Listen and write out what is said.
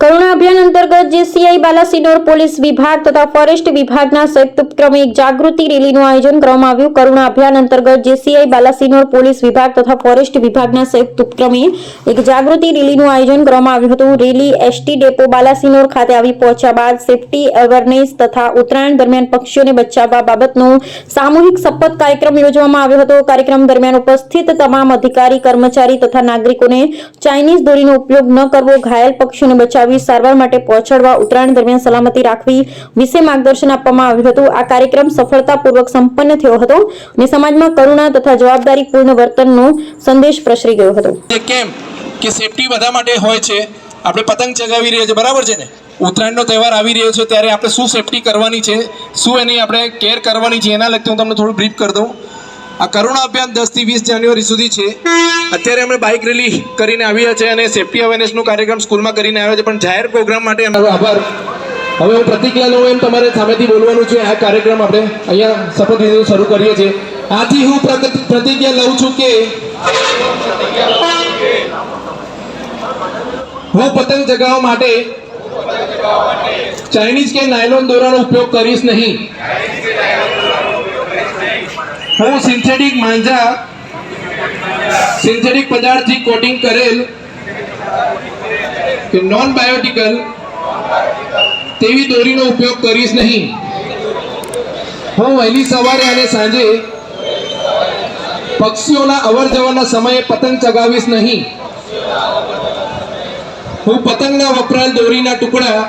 કરુણા અભિયાન અંતર્ગત JCI Balasinor police વિભાગ તથા ફોરેસ્ટ વિભાગના સંયુક્ત ઉપક્રમે એક જાગૃતિ રેલીનું આયોજન કરવામાં આવ્યું. કરુણા અભિયાન અંતર્ગત જેસીઆઈ બાલાસિનોર પોલીસ વિભાગ તથા ફોરેસ્ટ વિભાગના સંયુક્ત ઉપક્રમે એક જાગૃતિ રેલીનું આયોજન કરવામાં આવ્યું હતું. રેલી એસટી ડેપો બાલાસિનોર ખાતે આવી પહોંચ્યા બાદ સેફટી અવેરનેસ તથા ઉત્તરાયણ દરમિયાન પક્ષીઓને બચાવવા બાબતનો સામૂહિક શપથ કાર્યક્રમ યોજવામાં આવ્યો હતો. કાર્યક્રમ દરમિયાન ઉપસ્થિત તમામ અધિકારી, કર્મચારી તથા નાગરિકોને ચાઇનીઝ દોરીનો ઉપયોગ ન કરવો, ઘાયલ પક્ષીઓને બચાવી સારવાર માટે પહોંચાડવા ઉત્તરાયણ દરમિયાન સલામતી રાખવી વિશે માર્ગદર્શન આપવામાં આવ્યું હતું. આ કાર્યક્રમ સફળતાપૂર્વક સંપન્ન થયો હતો અને સમાજમાં કરુણા તથા જવાબદારીપૂર્ણ વર્તનનો સંદેશ પ્રસરી ગયો હતો. કેમ કે સેફટી બધા માટે હોય છે? આપણે પતંગ ચગાવી રહ્યા છે બરાબર છે ને? ઉત્તરાયણનો તહેવાર આવી રહ્યો છે ત્યારે આપણે શું સેફટી કરવાની છે? શું એની આપણે કેર કરવાની છે? એના લગતી હું તમને થોડું બ્રીફ કરી દઉં. આ કરુણા અભિયાન દસથી વીસ જાન્યુઆરી સુધી છે. અત્યારે અમે બાઇક રેલી કરીને આવ્યા છે અને સેફ્ટી અવેરનેસનો કાર્યક્રમ સ્કૂલમાં કરીને આવ્યા છે. પણ જાહેર પ્રોગ્રામ માટે અમારો આભાર. હવે હું પ્રતિજ્ઞા લઉં એમ તમારે સામેથી બોલવાનું છે. આ કાર્યક્રમ આપણે અહીંયા શપથવિધિ શરૂ કરીએ છીએ. આથી હું પ્રતિજ્ઞા લઉં છું કે હું પતંગ ચગાવવા માટે ચાઇનીઝ કે નાયલોન દોરાનો ઉપયોગ કરીશ નહીં. હું સિન્થેટિક માંજા સિન્થેટિક પદાર્થથી કોટિંગ કરેલ કે નોન બાયોટિકલ તેવી દોરીનો ઉપયોગ કરીશ નહીં. હું વહેલી સવારે અને સાંજે પક્ષીઓના અવર જવરના સમયે પતંગ ચગાવીશ નહીં. હું પતંગના વપરાયેલ દોરીના ટુકડા